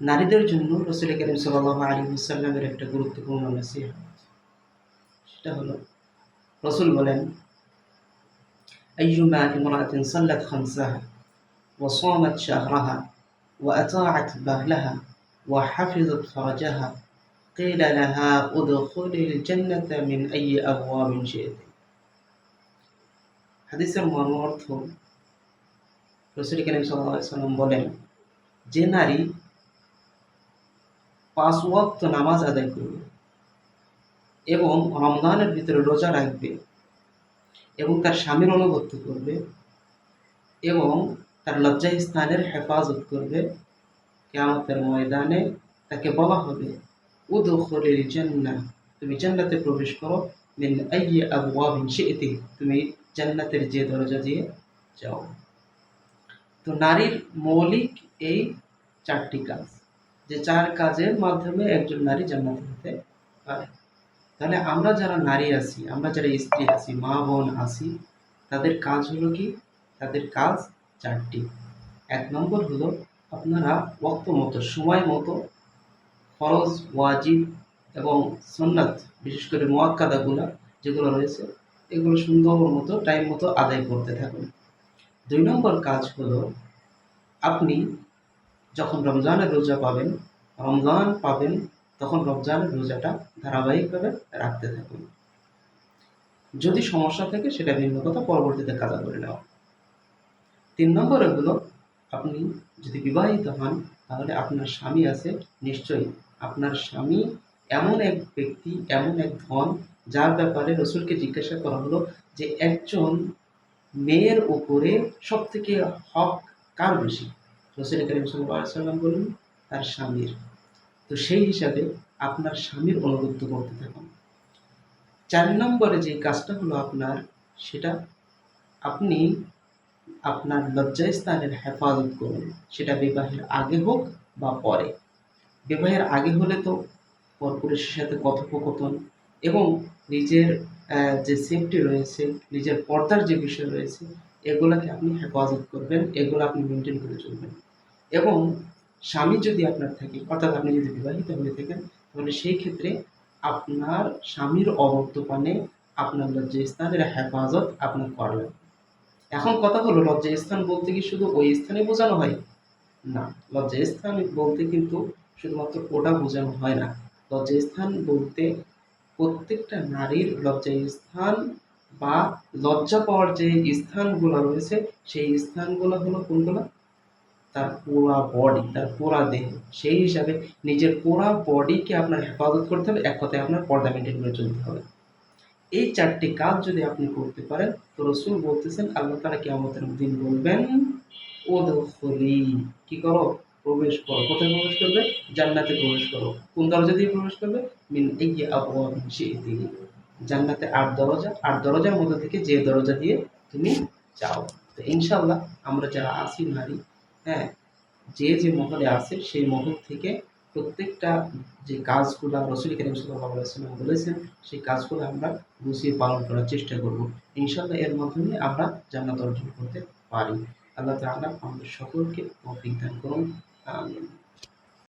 নারীদের জন্য রসুল করিম সাল্লাহ আলী সাল্লামের একটা গুরুত্বপূর্ণ নসিহা সেটা হলো রসুল বলেন أيما امرأة صلت خمسها وصامت شهرها وأطاعت بعلها وحفظت فرجها قيل لها ادخلي الجنة من أي أبواب شئت হাদিসের মর্ম অর্থ রসুল করিম সাল্লাম বলেন যে নারী পাঁচ ওয়াক্ত নামাজ আদায় করবে এবং রমজানের ভিতরে রোজা রাখবে এবং তার স্বামীর অনুগত্য করবে এবং তার লজ্জা স্থানের হেফাজত করবে। কেয়ামতের ময়দানে তাকে বলা হবে, উদখলিল জান্নাহ। তুমি জান্নাতে প্রবেশ করো শি'তি। তুমি জান্নাতের যে দরজা দিয়ে যাও। তো নারীর মৌলিক এই চারটি কাজ। যে চার কাজের মাধ্যমে একজন নারী জান্নাতি হতে পারে। তাহলে আমরা যারা নারী আছি, আমরা যারা স্ত্রী আছি, মা বোন আছি, তাদের কাজ হলো কি? তাদের কাজ চারটি। এক নম্বর হলো আপনারা ওক্ত মতো, সময় মতো ফরজ, ওয়াজিব এবং সন্ন্যাত বিশেষ করে মোয়াক্কাদাগুলো যেগুলো রয়েছে, এগুলো সুন্দর মতো টাইম মতো আদায় করতে থাকুন। দুই নম্বর কাজ হলো আপনি যখন রমজানের রোজা পাবেন, রমজান পাবেন, তখন রমজানের রোজাটা ধারাবাহিকভাবে রাখতে থাকুন। যদি সমস্যা থাকে, সেটা ভিন্ন কথা, পরবর্তীতে কাজা করে নেওয়া তিন নম্বরে হলো, আপনি যদি বিবাহিত হন, তাহলে আপনার স্বামী আছে, নিশ্চয়ই আপনার স্বামী এমন এক ব্যক্তি, এমন এক ধন, যার ব্যাপারে রসুলকে জিজ্ঞাসা করা হলো যে, একজন মেয়ের উপরে সব থেকে হক কার বেশি? রসুল করিম সাল্লাম বলুন তার স্বামীর। তো সেই হিসাবে আপনার স্বামীর অনুগত্য করতে থাকুন। চার নম্বরে যে কাজটা হলো আপনার, সেটা আপনি আপনার লজ্জাস্থানের হেফাজত করুন। সেটা বিবাহের আগে হোক বা পরে। বিবাহের আগে হলে তো পরপুরুষের সাথে কথোপকথন এবং নিজের যে সেফটি রয়েছে, নিজের পর্দার যে বিষয় রয়েছে, এগুলাকে আপনি হেফাজত করবেন, এগুলো আপনি মেনটেন করে চলবেন। এবং স্বামী যদি আপনার থাকে, অর্থাৎ আপনি যদি বিবাহিত হয়ে থাকেন, তাহলে সেই ক্ষেত্রে আপনার স্বামীর অবর্তমানে আপনার লজ্জাস্থানের হেফাজত আপনার করা এখন কথা হলো, লজ্জাস্থান বলতে কি শুধু ওই স্থানে বোঝানো হয়? না, লজ্জাস্থান বলতে কিন্তু শুধুমাত্র ওটা বোঝানো হয় না। লজ্জাস্থান বলতে প্রত্যেকটা নারীর লজ্জাস্থান বা লজ্জা পাওয়ার যে স্থানগুলো রয়েছে, সেই স্থানগুলো হলো কোনগুলো? তার পুরা বডি তার পুরা দেহ, সেই হিসাবে নিজের পুরা বডিকে আপনার হেফাজত করতে হবে, এক কথায় আপনার পর্দা মেনটেন করে চলতে হবে। এই চারটি কাজ যদি আপনি করতে পারেন, তো রসুল বলতেছেন, আল্লাহ তারা কেমতের দিন বলবেন ও দখলি কি করো? প্রবেশ করো। কোথায় প্রবেশ করবে? জান্নাতে প্রবেশ করো। কোন দরজা দিয়ে প্রবেশ করবে? মিন এই আবহাওয়া দিকে জান্নাতে আট দরজা, আট দরজার মধ্যে থেকে যে দরজা দিয়ে তুমি যাও। তো ইনশাল্লাহ আমরা যারা আছি নারী হ্যাঁ যে যে মহলে আছে, সেই মহল থেকে প্রত্যেকটা যে কাজগুলো রসুল করিম সাল্লাম বলেছেন, সেই কাজগুলো আমরা গুছিয়ে পালন করার চেষ্টা করব। ইনশাল্লাহ এর মাধ্যমে আমরা জান্নাত অর্জন করতে পারি। আল্লাহ তাআলা আমাদের সকলকে অভিজ্ঞান করুন।